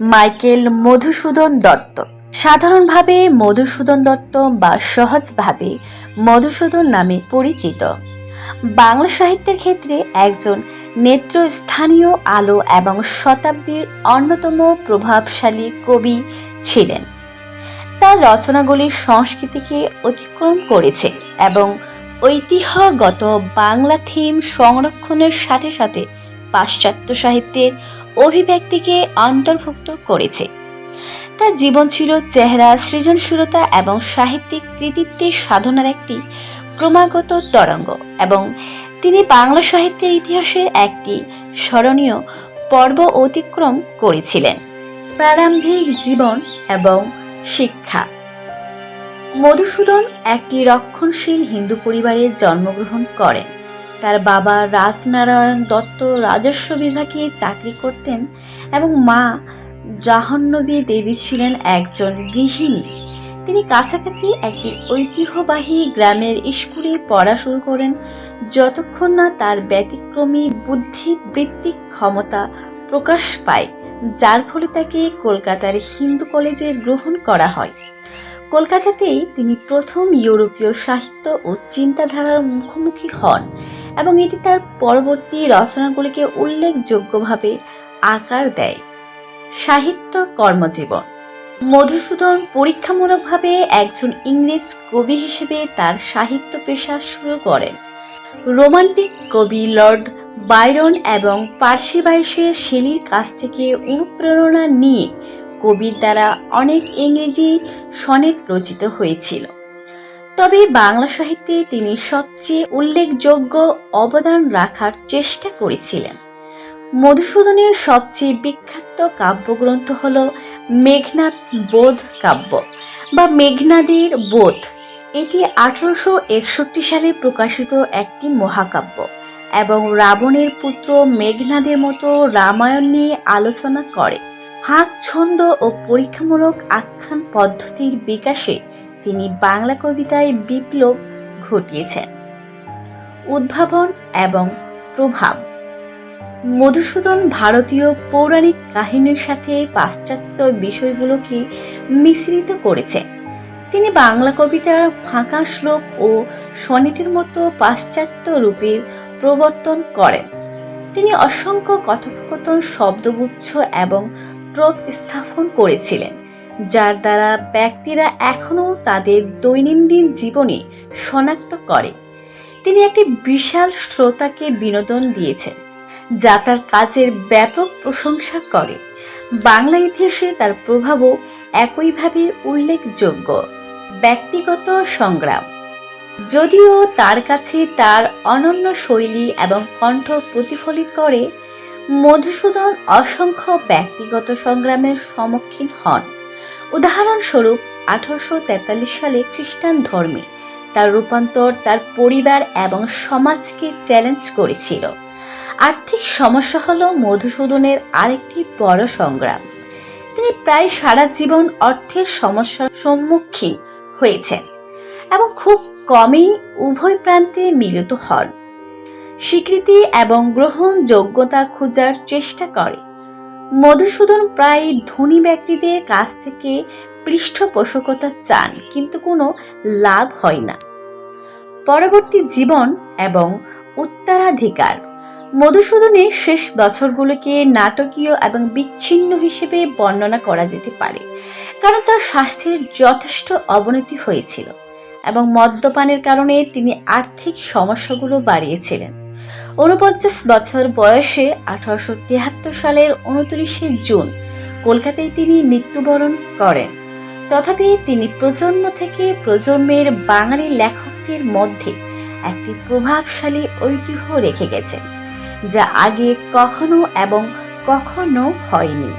Michael Madhusudan Dutta. সাধারণভাবে মধুসূদন দত্ত বা সহজভাবে মধুসূদন নামে পরিচিত। বাংলা সাহিত্যের ক্ষেত্রে একজন নেত্রস্থানীয় আলো এবং শতাব্দীর অন্যতম প্রভাবশালী কবি ছিলেন। তার রচনাগুলি সংস্কৃতিকে অতিক্রম করেছে এবং ঐতিহ্যগত বাংলা থিম সংরক্ষণের সাথে সাথে পাশ্চাত্য সাহিত্যের অভিব্যক্তিকে অন্তর্ভুক্ত করেছে। তার জীবন ছিল চেহারা, সৃজনশীলতা এবং সাহিত্যিক কৃতিত্বের সাধনার একটি ক্রমাগত তরঙ্গ এবং তিনি বাংলা সাহিত্যের ইতিহাসে একটি স্মরণীয় পর্ব অতিক্রম করেছিলেন। প্রারম্ভিক জীবন এবং শিক্ষা। মধুসূদন একটি রক্ষণশীল হিন্দু পরিবারে জন্মগ্রহণ করেন। তার বাবা রাজনারায়ণ দত্ত রাজস্ব বিভাগে চাকরি করতেন এবং মা জাহ্নবী দেবী ছিলেন একজন গৃহিণী। তিনি কাছাকাছি একটি ঐতিহ্যবাহী গ্রামের স্কুলে পড়া শুরু করেন, যতক্ষণ না তার ব্যতিক্রমী বুদ্ধিবৃত্তিক ক্ষমতা প্রকাশ পায়, যার ফলে তাকে কলকাতার হিন্দু কলেজে গ্রহণ করা হয়। কলকাতাতেই তিনি প্রথম ইউরোপীয় সাহিত্য ও চিন্তাধারার মুখোমুখি হন। এবং এটি তার পরবর্তী রচনাগুলিকে উল্লেখযোগ্যভাবে আকার দেয়। সাহিত্য কর্মজীবন। মধুসূদন পরীক্ষামূলকভাবে একজন ইংরেজ কবি হিসেবে তার সাহিত্য পেশা শুরু করেন। রোমান্টিক কবি লর্ড বাইরন এবং পার্সি বাইশে শেলির কাছ থেকে অনুপ্রেরণা নিয়ে কবির দ্বারা অনেক ইংরেজি সনেট রচিত হয়েছিল। তবে বাংলা সাহিত্যে তিনি সবচেয়ে উল্লেখযোগ্য অবদান রাখার চেষ্টা করেছিলেন। মধুসূদনের সবচেয়ে বিখ্যাত কাব্যগ্রন্থ হল মেঘনাদ বোধ কাব্য বা মেঘনাদের বোধ। এটি আঠারোশো একষট্টি সালে প্রকাশিত একটি মহাকাব্য এবং রাবণের পুত্র মেঘনাদের মতো রামায়ণ নিয়ে আলোচনা করে। হাত ছন্দ ও পরীক্ষামূলক আখ্যান পদ্ধতির বিকাশে তিনি বাংলা কবিতায় বিপ্লব ঘটিয়েছেন। উদ্ভাবন এবং প্রভাব। মধুসূদন ভারতীয় পৌরাণিক কাহিনীর সাথে পাশ্চাত্য বিষয়গুলোকে মিশ্রিত করেছে। তিনি বাংলা কবিতার ফাঁকা শ্লোক ও সনেটের মতো পাশ্চাত্য রূপের প্রবর্তন করেন। তিনি অসংখ্য কথোপকথন, শব্দগুচ্ছ এবং ট্রপ স্থাপন করেছিলেন। যার দ্বারা ব্যক্তিরা এখনও তাদের দৈনন্দিন জীবনে শনাক্ত করে। তিনি একটি বিশাল শ্রোতাকে বিনোদন দিয়েছেন, যা তার কাজের ব্যাপক প্রশংসা করে। বাংলা ইতিহাসে তার প্রভাবও একইভাবে উল্লেখযোগ্য। ব্যক্তিগত সংগ্রাম। যদিও তার কাছে তার অনন্য শৈলী এবং কণ্ঠ প্রতিফলিত করে, মধুসূদন অসংখ্য ব্যক্তিগত সংগ্রামের সম্মুখীন হন। উদাহরণস্বরূপ, আঠারোশো তেতাল্লিশ সালে খ্রিস্টান ধর্মে তার রূপান্তর তার পরিবার এবং সমাজকে চ্যালেঞ্জ করেছিল। আর্থিক সমস্যা হল মধুসূদনের আরেকটি বড় সংগ্রাম। তিনি প্রায় সারা জীবন অর্থের সমস্যার সম্মুখীন হয়েছেন এবং খুব কমই উভয় প্রান্তে মিলিত হন। স্বীকৃতি এবং গ্রহণযোগ্যতা খোঁজার চেষ্টা করে। মধুসূদন প্রায় ধনী ব্যক্তিদের কাছ থেকে পৃষ্ঠপোষকতা চান, কিন্তু কোনো লাভ হয় না। পরবর্তী জীবন এবং উত্তরাধিকার। মধুসূদনের শেষ বছরগুলোকে নাটকীয় এবং বিচ্ছিন্ন হিসেবে বর্ণনা করা যেতে পারে, কারণ তার স্বাস্থ্যের যথেষ্ট অবনতি হয়েছিল এবং মদ্যপানের কারণে তিনি আর্থিক সমস্যাগুলো বাড়িয়েছিলেন। ঊনপঞ্চাশ বছর বয়সে আঠারোশো তিয়াত্তর সালের উনত্রিশে জুন কলকাতায় তিনি মৃত্যুবরণ করেন। তথাপি তিনি প্রজন্ম থেকে প্রজন্মের বাঙালি লেখকদের মধ্যে একটি প্রভাবশালী ঐতিহ্য রেখে গেছেন, যা আগে কখনো এবং কখনো হয়নি।